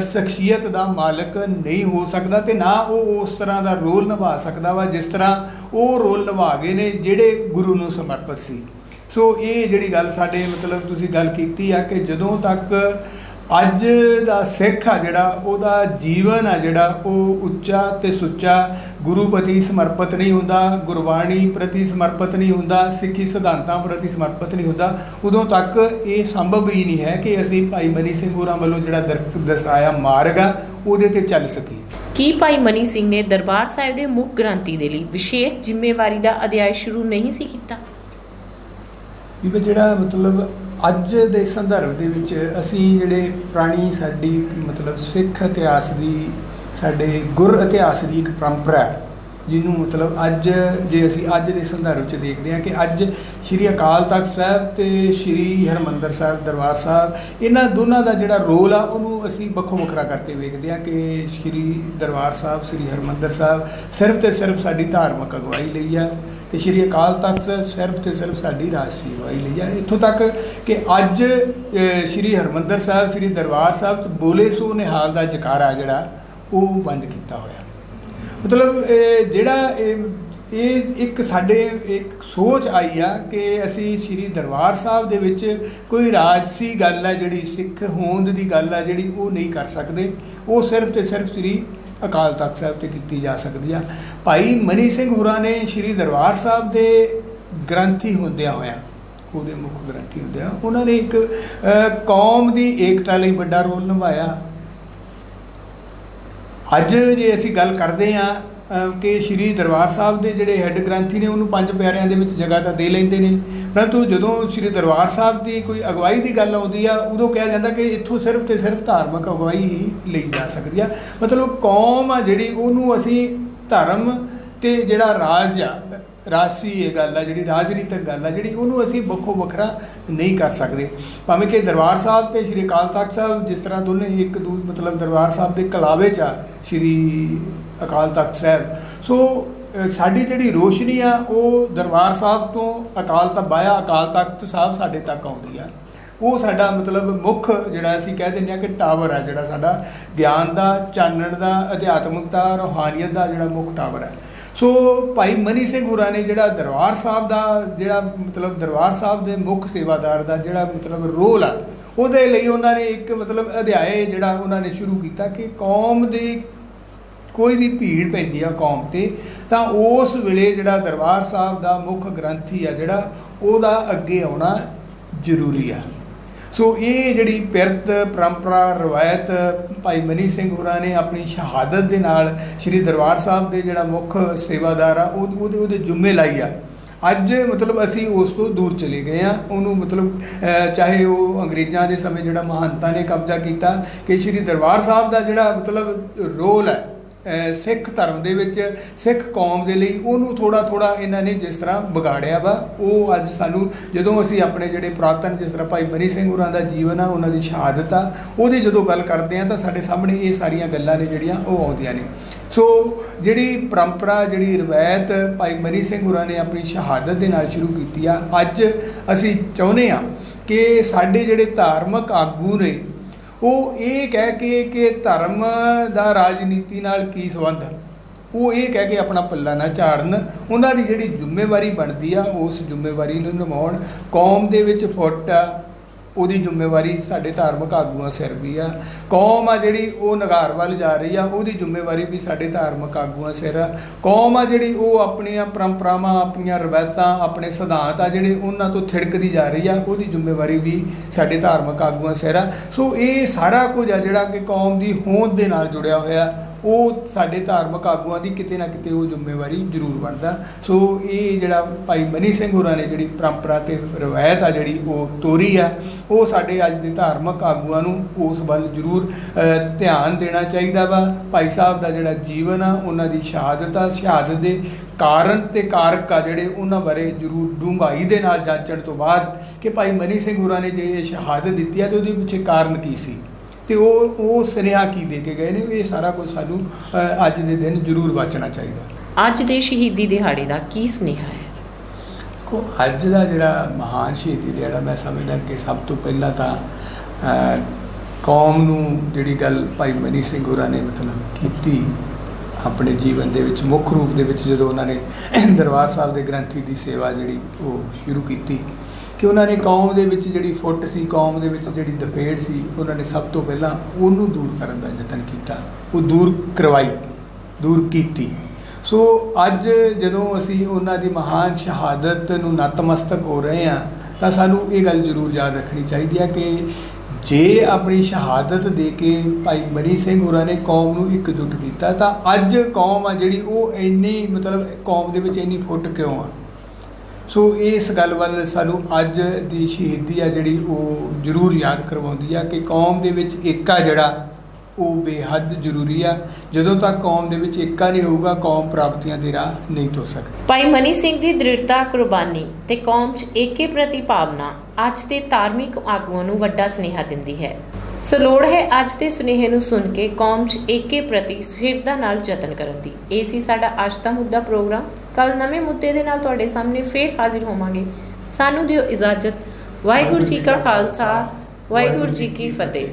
ਸ਼ਖਸੀਅਤ ਦਾ ਮਾਲਕ ਨਹੀਂ ਹੋ ਸਕਦਾ ਤੇ ਨਾ ਉਹ ਉਸ ਤਰ੍ਹਾਂ ਦਾ ਰੋਲ ਨਿਭਾ ਸਕਦਾ ਵਾ ਜਿਸ ਤਰ੍ਹਾਂ ਉਹ ਰੋਲ ਨਿਭਾ ਗਏ ਨੇ ਜਿਹੜੇ ਗੁਰੂ ਨੂੰ ਸਮਰਪਿਤ ਸੀ। ਸੋ ਇਹ ਜਿਹੜੀ ਗੱਲ ਸਾਡੇ ਮਤਲਬ ਤੁਸੀਂ ਗੱਲ ਕੀਤੀ ਆ ਕਿ ਜਦੋਂ ਤੱਕ ਅੱਜ ਦਾ ਸਿੱਖ ਆ ਜਿਹੜਾ ਉਹਦਾ ਜੀਵਨ ਆ ਜਿਹੜਾ ਉਹ ਉੱਚਾ ਤੇ ਸੁੱਚਾ ਗੁਰੂ ਪ੍ਰਤੀ ਸਮਰਪਿਤ ਨਹੀਂ ਹੁੰਦਾ ਗੁਰਬਾਣੀ ਪ੍ਰਤੀ ਸਮਰਪਿਤ ਨਹੀਂ ਹੁੰਦਾ ਸਿੱਖੀ ਸਿਧਾਂਤਾਂ ਪ੍ਰਤੀ ਸਮਰਪਿਤ ਨਹੀਂ ਹੁੰਦਾ। ਉਦੋਂ ਤੱਕ ਇਹ ਸੰਭਵ ਹੀ ਨਹੀਂ ਹੈ ਕਿ ਅਸੀਂ ਭਾਈ ਮਨੀ ਸਿੰਘ ਹੋਰਾਂ ਵੱਲੋਂ ਜਿਹੜਾ ਦਰ- ਦਰਸਾਇਆ ਮਾਰਗ ਆ ਉਹਦੇ ਤੇ ਚੱਲ ਸਕੀਏ। ਕੀ ਭਾਈ ਮਨੀ ਸਿੰਘ ਨੇ ਦਰਬਾਰ ਸਾਹਿਬ ਦੇ ਮੁੱਖ ਗ੍ਰੰਥੀ ਦੇ ਲਈ ਵਿਸ਼ੇਸ਼ ਜ਼ਿੰਮੇਵਾਰੀ ਦਾ ਅਧਿਆਇ ਸ਼ੁਰੂ ਨਹੀਂ ਸੀ ਕੀਤਾ? ਵੀ ਜਿਹੜਾ ਮਤਲਬ ਅੱਜ ਦੇ ਸੰਦਰਭ ਦੇ ਵਿੱਚ ਅਸੀਂ ਜਿਹੜੇ ਪੁਰਾਣੀ ਸਾਡੀ ਮਤਲਬ ਸਿੱਖ ਇਤਿਹਾਸ ਦੀ, ਸਾਡੇ ਗੁਰ ਇਤਿਹਾਸ ਦੀ ਇੱਕ ਪਰੰਪਰਾ ਹੈ। ਜਿਹਨੂੰ ਮਤਲਬ ਅੱਜ ਜੇ ਅਸੀਂ ਅੱਜ ਦੇ ਸੰਦਰਭ 'ਚ ਦੇਖਦੇ ਹਾਂ ਕਿ ਅੱਜ ਸ੍ਰੀ ਅਕਾਲ ਤਖਤ ਸਾਹਿਬ ਤੇ ਸ੍ਰੀ ਹਰਮੰਦਰ ਸਾਹਿਬ, ਦਰਬਾਰ ਸਾਹਿਬ, ਇਹਨਾਂ ਦੋਨਾਂ ਦਾ ਜਿਹੜਾ ਰੋਲ ਆ, ਉਹਨੂੰ ਅਸੀਂ ਵੱਖੋ ਵੱਖਰਾ ਕਰਕੇ ਵੇਖਦੇ ਹਾਂ ਕਿ ਸ੍ਰੀ ਦਰਬਾਰ ਸਾਹਿਬ, ਸ੍ਰੀ ਹਰਮੰਦਰ ਸਾਹਿਬ ਸਿਰਫ ਤੇ ਸਿਰਫ ਸਾਡੀ ਧਾਰਮਿਕ ਅਗਵਾਈ ਲਈ ਆ ਤੇ ਸ੍ਰੀ ਅਕਾਲ ਤਖਤ ਸਿਰਫ ਤੇ ਸਿਰਫ ਸਾਡੀ ਰਾਜਸੀ ਅਗਵਾਈ ਲਈ ਆ। ਇੱਥੋਂ ਤੱਕ ਕਿ ਅੱਜ ਸ੍ਰੀ ਹਰਮੰਦਰ ਸਾਹਿਬ, ਸ੍ਰੀ ਦਰਬਾਰ ਸਾਹਿਬ 'ਚ ਬੋਲੇ ਸੋ ਨਿਹਾਲ ਦਾ ਜਕਾਰਾ ਜਿਹੜਾ, ਉਹ ਬੰਦ ਕੀਤਾ ਹੋਇਆ। ਮਤਲਬ ਜਿਹੜਾ ਇਹ ਇਹ ਇੱਕ ਸਾਡੇ, ਇੱਕ ਸੋਚ ਆਈ ਆ ਕਿ ਅਸੀਂ ਸ੍ਰੀ ਦਰਬਾਰ ਸਾਹਿਬ ਦੇ ਵਿੱਚ ਕੋਈ ਰਾਜਸੀ ਗੱਲ ਆ ਜਿਹੜੀ, ਸਿੱਖ ਹੋਂਦ ਦੀ ਗੱਲ ਆ ਜਿਹੜੀ ਉਹ ਨਹੀਂ ਕਰ ਸਕਦੇ। ਉਹ ਸਿਰਫ ਤੇ ਸਿਰਫ ਸ੍ਰੀ ਅਕਾਲ ਤਖਤ ਸਾਹਿਬ ਤੇ ਕੀਤੀ ਜਾ ਸਕਦੀ ਆ। ਭਾਈ ਮਨੀ ਸਿੰਘ ਹੋਰਾਂ ਨੇ ਸ੍ਰੀ ਦਰਬਾਰ ਸਾਹਿਬ ਦੇ ਗ੍ਰੰਥੀ ਹੁੰਦਿਆਂ ਹੋਇਆ, ਉਹਦੇ ਮੁੱਖ ਗ੍ਰੰਥੀ ਹੁੰਦਿਆਂ, ਉਹਨਾਂ ਨੇ ਇੱਕ ਕੌਮ ਦੀ ਏਕਤਾ ਲਈ ਵੱਡਾ ਰੋਲ ਨਿਭਾਇਆ। ਅੱਜ ਜੇ ਅਸੀਂ ਗੱਲ ਕਰਦੇ ਹਾਂ ਕਿ ਸ਼੍ਰੀ ਦਰਬਾਰ ਸਾਹਿਬ ਦੇ ਜਿਹੜੇ ਹੈੱਡ ਗ੍ਰੰਥੀ ਨੇ, ਉਹਨੂੰ ਪੰਜ ਪਿਆਰਿਆਂ ਦੇ ਵਿੱਚ ਜਗ੍ਹਾ ਤਾਂ ਦੇ ਲੈਂਦੇ ਨੇ। ਪਰੰਤੂ ਜਦੋਂ ਸ਼੍ਰੀ ਦਰਬਾਰ ਸਾਹਿਬ ਦੀ ਕੋਈ ਅਗਵਾਈ ਦੀ ਗੱਲ ਆਉਂਦੀ ਆ, ਉਦੋਂ ਕਿਹਾ ਜਾਂਦਾ ਕਿ ਇੱਥੋਂ ਸਿਰਫ ਤੇ ਸਿਰਫ ਧਾਰਮਿਕ ਅਗਵਾਈ ਹੀ ਲਈ ਜਾ ਸਕਦੀ ਆ। ਮਤਲਬ ਕੌਮ ਆ ਜਿਹੜੀ, ਉਹਨੂੰ ਅਸੀਂ ਧਰਮ ਤੇ ਜਿਹੜਾ ਰਾਜ ਆ ਰਾਜਸੀ ਇਹ ਗੱਲ ਆ, ਜਿਹੜੀ ਰਾਜਨੀਤਿਕ ਗੱਲ ਆ, ਜਿਹੜੀ ਉਹਨੂੰ ਅਸੀਂ ਵੱਖੋ ਵੱਖਰਾ ਨਹੀਂ ਕਰ ਸਕਦੇ। ਭਾਵੇਂ ਕਿ ਦਰਬਾਰ ਸਾਹਿਬ ਤੇ ਸ਼੍ਰੀ ਅਕਾਲ ਤਖਤ ਸਾਹਿਬ ਜਿਸ ਤਰ੍ਹਾਂ ਦੋਨੇ ਇੱਕ ਦੂ, ਮਤਲਬ ਦਰਬਾਰ ਸਾਹਿਬ ਦੇ ਕਲਾਵੇ 'ਚ ਆ, ਸ਼੍ਰੀ ਅਕਾਲ ਤਖਤ ਸਾਹਿਬ। ਸੋ ਸਾਡੀ ਜਿਹੜੀ ਰੋਸ਼ਨੀ ਆ, ਉਹ ਦਰਬਾਰ ਸਾਹਿਬ ਤੋਂ ਅਕਾਲ ਤਖਤ ਬਾਇਆ, ਅਕਾਲ ਤਖਤ ਸਾਹਿਬ ਸਾਡੇ ਤੱਕ ਆਉਂਦੀ ਆ। ਉਹ ਸਾਡਾ ਮਤਲਬ ਮੁੱਖ ਜਿਹੜਾ ਅਸੀਂ ਕਹਿ ਦਿੰਦੇ ਆ ਕਿ ਟਾਵਰ ਆ, ਜਿਹੜਾ ਸਾਡਾ ਗਿਆਨ ਦਾ, ਚਾਨਣ ਦਾ, ਅਧਿਆਤਮਿਕਤਾ, ਰੋਹਾਨੀਅਤ ਦਾ ਜਿਹੜਾ ਮੁੱਖ ਟਾਵਰ ਹੈ ਸੋ ਭਾਈ ਮਨੀ ਸਿੰਘ ਹੋਰਾਂ ਨੇ ਜਿਹੜਾ ਦਰਬਾਰ ਸਾਹਿਬ ਦਾ ਜਿਹੜਾ ਮਤਲਬ ਦਰਬਾਰ ਸਾਹਿਬ ਦੇ ਮੁੱਖ ਸੇਵਾਦਾਰ ਦਾ ਜਿਹੜਾ ਮਤਲਬ ਰੋਲ ਆ, ਉਹਦੇ ਲਈ ਉਹਨਾਂ ਨੇ ਇੱਕ ਮਤਲਬ ਅਧਿਆਏ ਜਿਹੜਾ ਉਹਨਾਂ ਨੇ ਸ਼ੁਰੂ ਕੀਤਾ ਕਿ ਕੌਮ ਦੀ ਕੋਈ ਵੀ ਭੀੜ ਪੈਂਦੀ ਆ ਕੌਮ ਤੇ, ਤਾਂ ਉਸ ਵੇਲੇ ਜਿਹੜਾ ਦਰਬਾਰ ਸਾਹਿਬ ਦਾ ਮੁੱਖ ਗ੍ਰੰਥੀ ਆ ਜਿਹੜਾ, ਉਹਦਾ ਅੱਗੇ ਆਉਣਾ ਜ਼ਰੂਰੀ ਆ। ਸੋ ਇਹ ਜਿਹੜੀ ਪਿਰਤ ਪਰੰਪਰਾ, ਰਵਾਇਤ ਭਾਈ ਮਨੀ ਸਿੰਘ ਹੋਰਾਂ ਨੇ ਆਪਣੀ ਸ਼ਹਾਦਤ ਦੇ ਨਾਲ ਸ੍ਰੀ ਦਰਬਾਰ ਸਾਹਿਬ ਦੇ ਜਿਹੜਾ ਮੁੱਖ ਸੇਵਾਦਾਰ ਆ, ਉਹ ਉਹਦੇ ਉਹਦੇ ਜੁੰਮੇ ਲਾਈ ਆ। ਅੱਜ ਮਤਲਬ ਅਸੀਂ ਉਸ ਤੋਂ ਦੂਰ ਚਲੇ ਗਏ ਆ। ਉਹਨੂੰ ਮਤਲਬ ਚਾਹੇ ਉਹ ਅੰਗਰੇਜ਼ਾਂ ਦੇ ਸਮੇਂ ਜਿਹੜਾ ਮਹਾਨਤਾ ਨੇ ਕਬਜ਼ਾ ਕੀਤਾ, ਕਿ ਸ੍ਰੀ ਦਰਬਾਰ ਸਾਹਿਬ ਦਾ ਜਿਹੜਾ ਮਤਲਬ ਰੋਲ ਹੈ ਸਿੱਖ ਧਰਮ ਦੇ ਵਿੱਚ, ਸਿੱਖ ਕੌਮ ਦੇ ਲਈ ਉਹਨੂੰ ਥੋੜਾ ਥੋੜਾ ਇਹਨਾਂ ਨੇ ਜਿਸ ਤਰ੍ਹਾਂ ਵਿਗਾੜਿਆ ਵਾ। ਉਹ ਅੱਜ ਸਾਨੂੰ, ਜਦੋਂ ਅਸੀਂ ਆਪਣੇ ਜਿਹੜੇ ਪ੍ਰਾਤਨ ਜਿਸ ਤਰ੍ਹਾਂ ਭਾਈ ਮਨੀ ਸਿੰਘ ਹੋਰਾਂ ਦਾ ਜੀਵਨ ਆ, ਉਹਨਾਂ ਦੀ ਸ਼ਹਾਦਤ ਆ, ਉਹਦੀ ਜਦੋਂ ਗੱਲ ਕਰਦੇ ਆ ਤਾਂ ਸਾਡੇ ਸਾਹਮਣੇ ਇਹ ਸਾਰੀਆਂ ਗੱਲਾਂ ਨੇ ਜਿਹੜੀਆਂ ਉਹ ਆਉਂਦੀਆਂ ਨੇ। ਸੋ ਜਿਹੜੀ ਪਰੰਪਰਾ, ਜਿਹੜੀ ਰਵਾਇਤ ਭਾਈ ਮਨੀ ਸਿੰਘ ਹੋਰਾਂ ਨੇ ਆਪਣੀ ਸ਼ਹਾਦਤ ਦੇ ਨਾਲ ਸ਼ੁਰੂ ਕੀਤੀ ਆ, ਅੱਜ ਅਸੀਂ ਚਾਹੁੰਦੇ ਆ ਕਿ ਸਾਡੇ ਜਿਹੜੇ ਧਾਰਮਿਕ ਆਗੂ ਨੇ ਉਹ ਇਹ ਕਹਿ ਕੇ ਕਿ ਧਰਮ ਦਾ ਰਾਜਨੀਤੀ ਨਾਲ ਕੀ ਸੰਬੰਧ? ਉਹ ਇਹ ਕਹਿ ਕੇ ਆਪਣਾ ਪੱਲਾ ਨਾ ਝਾੜਨ। ਉਹਨਾਂ ਦੀ ਜਿਹੜੀ ਜ਼ਿੰਮੇਵਾਰੀ ਬਣਦੀ ਆ, ਉਸ ਜ਼ਿੰਮੇਵਾਰੀ ਨੂੰ ਨਿਭਾਉਣ। ਕੌਮ ਦੇ ਵਿੱਚ ਫੁੱਟ ਆ ਉਹਦੀ ਜ਼ਿੰਮੇਵਾਰੀ ਸਾਡੇ ਧਾਰਮਿਕ ਆਗੂਆਂ ਸਿਰ ਵੀ ਆ। ਕੌਮ ਆ ਜਿਹੜੀ ਉਹ ਨਗਾਰ ਵੱਲ ਜਾ ਰਹੀ ਆ, ਉਹਦੀ ਜ਼ਿੰਮੇਵਾਰੀ ਵੀ ਸਾਡੇ ਧਾਰਮਿਕ ਆਗੂਆਂ ਸਿਰ ਆ। ਕੌਮ ਆ ਜਿਹੜੀ ਉਹ ਆਪਣੀਆਂ ਪਰੰਪਰਾਵਾਂ, ਆਪਣੀਆਂ ਰਵਾਇਤਾਂ, ਆਪਣੇ ਸਿਧਾਂਤ ਆ ਜਿਹੜੇ ਉਹਨਾਂ ਤੋਂ ਥਿੜਕਦੀ ਜਾ ਰਹੀ ਆ, ਉਹਦੀ ਜ਼ਿੰਮੇਵਾਰੀ ਵੀ ਸਾਡੇ ਧਾਰਮਿਕ ਆਗੂਆਂ ਸਿਰ ਆ। ਸੋ ਇਹ ਸਾਰਾ ਕੁਝ ਆ ਜਿਹੜਾ ਕਿ ਕੌਮ ਦੀ ਹੋਂਦ ਦੇ ਨਾਲ ਜੁੜਿਆ ਹੋਇਆ। ਉਹ ਸਾਡੇ ਧਾਰਮਿਕ ਆਗੂਆਂ ਦੀ ਕਿਤੇ ਨਾ ਕਿਤੇ ਉਹ ਜ਼ਿੰਮੇਵਾਰੀ ਜ਼ਰੂਰ ਬਣਦਾ। ਸੋ ਇਹ ਜਿਹੜਾ ਭਾਈ ਮਨੀ ਸਿੰਘ ਹੋਰਾਂ ਨੇ ਜਿਹੜੀ ਪਰੰਪਰਾ ਤੇ ਰਵਾਇਤ ਆ ਜਿਹੜੀ ਉਹ ਤੋਰੀ ਆ, ਉਹ ਸਾਡੇ ਅੱਜ ਦੇ ਧਾਰਮਿਕ ਆਗੂਆਂ ਨੂੰ ਉਸ ਵੱਲ ਜ਼ਰੂਰ ਧਿਆਨ ਦੇਣਾ ਚਾਹੀਦਾ ਵਾ। ਭਾਈ ਸਾਹਿਬ ਦਾ ਜਿਹੜਾ ਜੀਵਨ ਆ, ਉਹਨਾਂ ਦੀ ਸ਼ਹਾਦਤ ਆ। ਸ਼ਹਾਦਤ ਦੇ ਕਾਰਨ ਤੇ ਕਾਰਕ ਆ ਜਿਹੜੇ ਉਹਨਾਂ ਬਾਰੇ ਜ਼ਰੂਰ ਡੂੰਘਾਈ ਦੇ ਨਾਲ ਜਾਂਚਣ ਤੋਂ ਬਾਅਦ ਕਿ ਭਾਈ ਮਨੀ ਸਿੰਘ ਹੋਰਾਂ ਨੇ ਜੇ ਇਹ ਸ਼ਹਾਦਤ ਦਿੱਤੀ ਆ ਤੇ ਉਹਦੇ ਪਿੱਛੇ ਕਾਰਨ ਕੀ ਸੀ? ਤੇ ਉਹ ਉਹ ਸੁਨੇਹਾ ਕੀ ਦੇ ਕੇ ਗਏ ਨੇ ਇਹ ਸਾਰਾ ਕੁਝ ਸਾਨੂੰ ਅ, ਅੱਜ ਦੇ ਦਿਨ ਜ਼ਰੂਰ ਵਾਚਣਾ ਚਾਹੀਦਾ? ਅੱਜ ਦੇ ਸ਼ਹੀਦੀ ਦਿਹਾੜੇ ਦਾ ਕੀ ਸੁਨੇਹਾ ਹੈ? ਕੋ ਅੱਜ ਦਾ ਜਿਹੜਾ ਮਹਾਨ ਸ਼ਹੀਦੀ ਦਿਹਾੜਾ ਮੈਂ ਸਮਝਦਾ ਕਿ ਸਭ ਤੋਂ ਪਹਿਲਾਂ ਤਾਂ ਕੌਮ ਨੂੰ ਜਿਹੜੀ ਗੱਲ ਭਾਈ ਮਨੀ ਸਿੰਘ ਹੋਰਾਂ ਨੇ ਮਤਲਬ ਕੀਤੀ ਆਪਣੇ ਜੀਵਨ ਦੇ ਵਿੱਚ ਮੁੱਖ ਰੂਪ ਦੇ ਵਿੱਚ ਜਦੋਂ ਉਹਨਾਂ ਨੇ ਦਰਬਾਰ ਸਾਹਿਬ ਦੇ ਗ੍ਰੰਥੀ ਦੀ ਸੇਵਾ ਜਿਹੜੀ ਉਹ ਸ਼ੁਰੂ ਕੀਤੀ ਕਿ ਉਹਨਾਂ ਨੇ ਕੌਮ ਦੇ ਵਿੱਚ ਜਿਹੜੀ ਫੁੱਟ ਸੀ, ਕੌਮ ਦੇ ਵਿੱਚ ਜਿਹੜੀ ਦਫੇੜ ਸੀ, ਉਹਨਾਂ ਨੇ ਸਭ ਤੋਂ ਪਹਿਲਾਂ ਉਹਨੂੰ ਦੂਰ ਕਰਨ ਦਾ ਯਤਨ ਕੀਤਾ। ਉਹ ਦੂਰ ਕਰਵਾਈ, ਦੂਰ ਕੀਤੀ। ਸੋ ਅੱਜ ਜਦੋਂ ਅਸੀਂ ਉਹਨਾਂ ਦੀ ਮਹਾਨ ਸ਼ਹਾਦਤ ਨੂੰ ਨਤਮਸਤਕ ਹੋ ਰਹੇ ਹਾਂ, ਤਾਂ ਸਾਨੂੰ ਇਹ ਗੱਲ ਜ਼ਰੂਰ ਯਾਦ ਰੱਖਣੀ ਚਾਹੀਦੀ ਹੈ ਕਿ ਜੇ ਆਪਣੀ ਸ਼ਹਾਦਤ ਦੇ ਕੇ ਭਾਈ ਮਨੀ ਸਿੰਘ ਹੋਰਾਂ ਨੇ ਕੌਮ ਨੂੰ ਇਕਜੁੱਟ ਕੀਤਾ, ਤਾਂ ਅੱਜ ਕੌਮ ਆ ਜਿਹੜੀ ਉਹ ਇੰਨੀ ਮਤਲਬ ਕੌਮ ਦੇ ਵਿੱਚ ਇੰਨੀ ਫੁੱਟ ਕਿਉਂ ਆ? ਸੋ ਇਸ ਗੱਲ ਵੱਲ ਸਾਨੂੰ ਅੱਜ ਦੀ ਸ਼ਹੀਦੀ ਆ ਜਿਹੜੀ ਉਹ ਜ਼ਰੂਰ ਯਾਦ ਕਰਵਾਉਂਦੀ ਆ ਕਿ ਕੌਮ ਦੇ ਵਿੱਚ ਏਕਾ ਜਿਹੜਾ, ਉਹ ਬੇਹੱਦ ਜ਼ਰੂਰੀ ਆ। ਜਦੋਂ ਤੱਕ ਕੌਮ ਦੇ ਵਿੱਚ ਏਕਾ ਨਹੀਂ ਹੋਊਗਾ, ਕੌਮ ਪ੍ਰਾਪਤੀਆਂ ਦੇ ਰਾਹ ਨਹੀਂ ਤੁਰ ਸਕਦੀ। ਭਾਈ ਮਨੀ ਸਿੰਘ ਦੀ ਦ੍ਰਿੜਤਾ, ਕੁਰਬਾਨੀ ਤੇ ਕੌਮ 'ਚ ਏਕੇ ਪ੍ਰਤੀ ਭਾਵਨਾ ਅੱਜ ਦੇ ਧਾਰਮਿਕ ਆਗੂਆਂ ਨੂੰ ਵੱਡਾ ਸੁਨੇਹਾ ਦਿੰਦੀ ਹੈ। ਸੋ ਹੈ ਅੱਜ ਦੇ ਸੁਨੇਹੇ ਨੂੰ ਸੁਣ ਕੇ ਕੌਮ 'ਚ ਏਕੇ ਪ੍ਰਤੀ ਸੁਹਿਰਦਾ ਨਾਲ ਯਤਨ ਕਰਨ ਦੀ। ਇਹ ਸੀ ਸਾਡਾ ਅੱਜ ਦਾ ਮੁੱਦਾ ਪ੍ਰੋਗਰਾਮ। ਕੱਲ ਨਵੇਂ ਮੁੱਦੇ ਦੇ ਨਾਲ ਤੁਹਾਡੇ ਸਾਹਮਣੇ ਫੇਰ ਹਾਜ਼ਰ ਹੋਵਾਂਗੇ। ਸਾਨੂੰ ਦਿਓ ਇਜਾਜ਼ਤ। ਵਾਹਿਗੁਰੂ ਜੀ ਕਾ ਖਾਲਸਾ, ਵਾਹਿਗੁਰੂ ਜੀ ਕੀ ਫਤਿਹ।